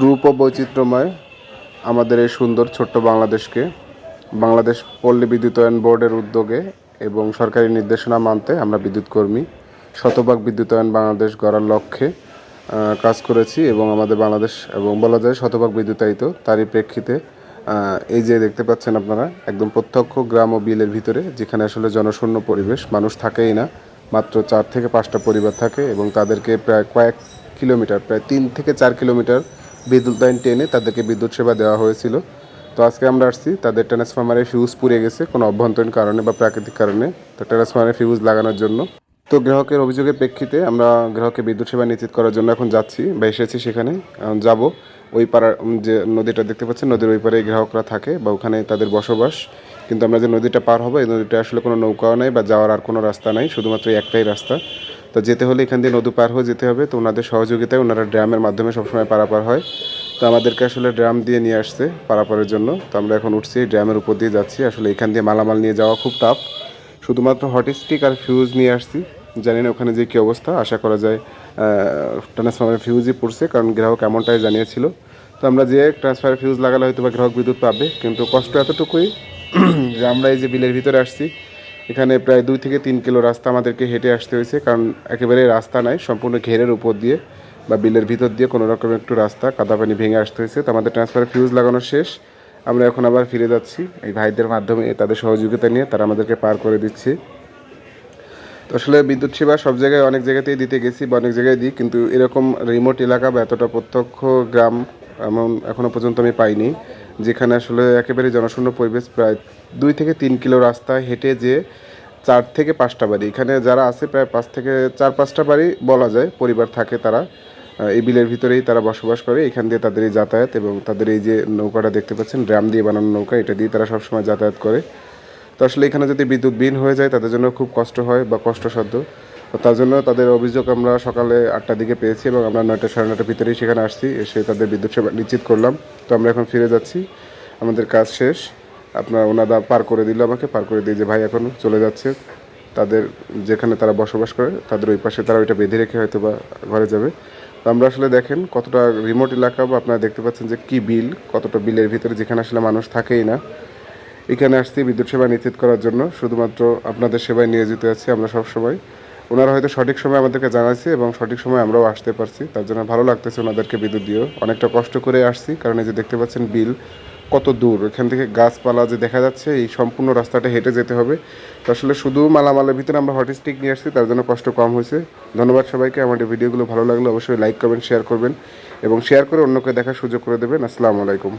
রূপ ও বৈচিত্র্যময় আমাদের এই সুন্দর ছোট্ট বাংলাদেশকে, বাংলাদেশ পল্লী বিদ্যুতায়ন বোর্ডের উদ্যোগে এবং সরকারি নির্দেশনা মানতে আমরা বিদ্যুৎ কর্মী শতভাগ বিদ্যুতায়ন বাংলাদেশ গড়ার লক্ষ্যে কাজ করেছি এবং আমাদের বাংলাদেশ এবং বলা যায় শতভাগ বিদ্যুতায়িত, তারই প্রেক্ষিতে এই যে দেখতে পাচ্ছেন আপনারা, একদম প্রত্যক্ষ গ্রাম ও বিলের ভিতরে, যেখানে আসলে জনশূন্য পরিবেশ, মানুষ থাকেই না, মাত্র চার থেকে পাঁচটা পরিবার থাকে এবং তাদেরকে প্রায় কয়েক কিলোমিটার, প্রায় তিন থেকে চার কিলোমিটার বিদ্যুৎ লাইন টেনে তাদেরকে বিদ্যুৎ সেবা দেওয়া হয়েছিল। তো আজকে আমরা আসছি, তাদের ট্রান্সফরমারে ফিউজ পুড়ে গেছে কোনো অভ্যন্তরীণ কারণে বা প্রাকৃতিক কারণে। তো ট্রান্সফরমারে ফিউজ লাগানোর জন্য। তো গ্রাহকের অভিযোগের প্রেক্ষিতে আমরা গ্রাহকের বিদ্যুৎ সেবা নিশ্চিত করার জন্য এখন যাচ্ছি বা এসেছি সেখানে। যাব ওই পাড়ার যে নদীটা দেখতে পাচ্ছেন, নদীর ওই পারে গ্রাহকরা থাকে বা ওখানে তাদের বসবাস। কিন্তু আমরা যে নদীটা পার হব, এই নদীটা আসলে কোনো নৌকাও নেই বা যাওয়ার আর কোনো রাস্তা নাই, শুধুমাত্র একটাই রাস্তা। তো যেতে হলে এখান দিয়ে নদী পার হয়ে যেতে হবে। তো ওনাদের সহযোগিতায় ওনারা ড্রামের মাধ্যমে সবসময় পারাপার হয়। তো আমাদেরকে আসলে ড্রাম দিয়ে নিয়ে আসছে পারাপারের জন্য। তো আমরা এখন উঠছি ড্রামের উপর দিয়ে যাচ্ছি। আসলে এখান দিয়ে মালামাল নিয়ে যাওয়া খুব টাফ শুধুমাত্র হটস্টিক আর ফিউজ নিয়ে আসছি। জানি না ওখানে যে কী অবস্থা। আশা করা যায় ট্রান্সফারের ফিউজই পড়ছে, কারণ গ্রাহক এমনটাই জানিয়েছিল। তো আমরা যে ট্রান্সফারের ফিউজ লাগালে হয়তো বা গ্রাহক বিদ্যুৎ পাবে। কিন্তু কষ্ট এতটুকুই। যে আমরা এই যে বিলের ভিতরে আসছি এখানে প্রায় দুই থেকে তিন কিলো রাস্তা আমাদেরকে হেঁটে আসতে হয়েছে, কারণ একেবারে রাস্তা নাই, সম্পূর্ণ ঘেরের উপর দিয়ে বা বিলের ভিতর দিয়ে কোনো রকম একটু রাস্তা কাদা পানি ভেঙে আসতে হয়েছে। তো আমাদের ট্রান্সফারের ফিউজ লাগানো শেষ। আমরা এখন আবার ফিরে যাচ্ছি। এই ভাইদের মাধ্যমে তাদের সহযোগিতা নিয়ে তারা আমাদেরকে পার করে দিচ্ছে। তো আসলে বিদ্যুৎ সেবা সব জায়গায় অনেক জায়গাতেই দিতে গেছি বা অনেক জায়গায় দিই, কিন্তু এরকম রিমোট এলাকা বা এতটা প্রত্যক্ষ গ্রাম এমন এখনও পর্যন্ত আমি পাইনি। যেখানে আসলে একেবারে জনশূন্য পরিবেশ প্রায় দুই থেকে তিন কিলো রাস্তা হেঁটে যে চার থেকে পাঁচটা বাড়ি। এখানে যারা আছে প্রায় পাঁচ থেকে চার পাঁচটা বাড়ি বলা যায়, পরিবার থাকে তারা। এই বিলের ভিতরেই তারা বসবাস করে। এখান দিয়ে তাদের এই যাতায়াত এবং তাদের এই যে নৌকাটা দেখতে পাচ্ছেন, ড্রাম দিয়ে বানানো নৌকা, এটা দিয়ে তারা সবসময় যাতায়াত করে। তো আসলে এখানে যদি বিদ্যুৎ বিহীন হয়ে যায়, তাদের জন্য খুব কষ্ট হয় বা কষ্টসাধ্য। তো তার জন্য তাদের অভিযোগ আমরা সকালে আটটার দিকে পেয়েছি এবং আমরা নয়টা, সাড়ে নয়টার ভিতরেই সেখানে আসছি। এসে তাদের বিদ্যুৎ সেবা নিশ্চিত করলাম। তো আমরা এখন ফিরে যাচ্ছি। আমাদের কাজ শেষ। আপনার ওনাদা পার করে দিল আমাকে, পার করে দিয়ে যে ভাই এখন চলে যাচ্ছে, তাদের যেখানে তারা বসবাস করে, তাদের ওই পাশে তারা ওইটা বেঁধে রেখে হয়তো বা ঘরে যাবে। তো আমরা আসলে দেখেন কতটা রিমোট এলাকা, বা আপনারা দেখতে পাচ্ছেন যে কি বিল, কতটা বিলের ভিতরে যেখানে আসলে মানুষ থাকেই না। এখানে আসছি বিদ্যুৎ সেবা নিশ্চিত করার জন্য। শুধুমাত্র আপনাদের সেবায় নিয়োজিত আছি আমরা সব সময় ওনারা হয়তো সঠিক সময় আমাদেরকে জানাইছে এবং সঠিক সময় আমরাও আসতে পারছি। তার জন্য ভালো লাগতেছে ওনাদেরকে বিদ্যুৎ দিয়েও। অনেকটা কষ্ট করে আসছি, কারণ এই যে দেখতে পাচ্ছেন বিল কত দূর। এখান থেকে গাছপালা যে দেখা যাচ্ছে, এই সম্পূর্ণ রাস্তাটা হেঁটে যেতে হবে। তো আসলে শুধু মালামালের ভিতরে আমরা হটস্টিক নিয়ে আসছি, তার জন্য কষ্ট কম হয়েছে। ধন্যবাদ সবাইকে আমাদের ভিডিওগুলো ভালো লাগলে অবশ্যই লাইক করবেন শেয়ার করবেন এবং শেয়ার করে অন্যকে দেখার সুযোগ করে দেবেন। আসসালামু আলাইকুম।